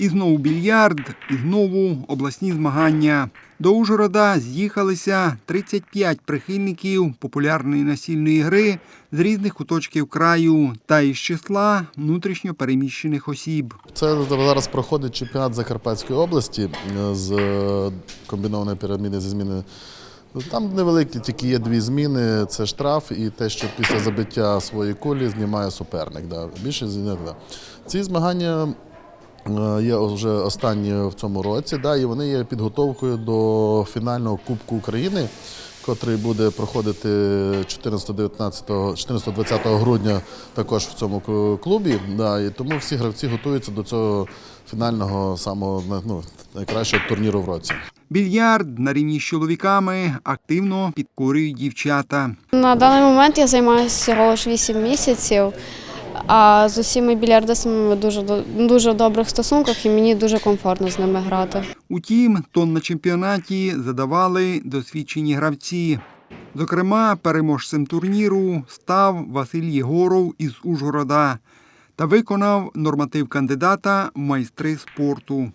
І знову більярд, і знову обласні змагання. До Ужгорода з'їхалися 35 прихильників популярної настільної гри з різних куточків краю та із числа внутрішньо переміщених осіб. Це зараз проходить чемпіонат Закарпатської області е, з е, комбінованої піраміди зі зміни. Там невеликі тільки є дві зміни: це штраф і те, що після забиття своєї кулі знімає суперник. Да. Більше. Да. Ці змагання є вже останні в цьому році, да, і вони є підготовкою до фінального Кубку України, котрий буде проходити 14-19 грудня також в цьому клубі. Да, і тому всі гравці готуються до цього фінального самого ну, найкращого турніру в році. Більярд на рівні з чоловіками активно підкорюють дівчата. На даний момент я займаюся всього лише 8 місяців, а з усіма більярдистами ми дуже, дуже в добрих стосунках і мені дуже комфортно з ними грати. Утім, тон на чемпіонаті задавали досвідчені гравці. Зокрема, переможцем турніру став Василь Єгоров із Ужгорода та виконав норматив кандидата в майстри спорту.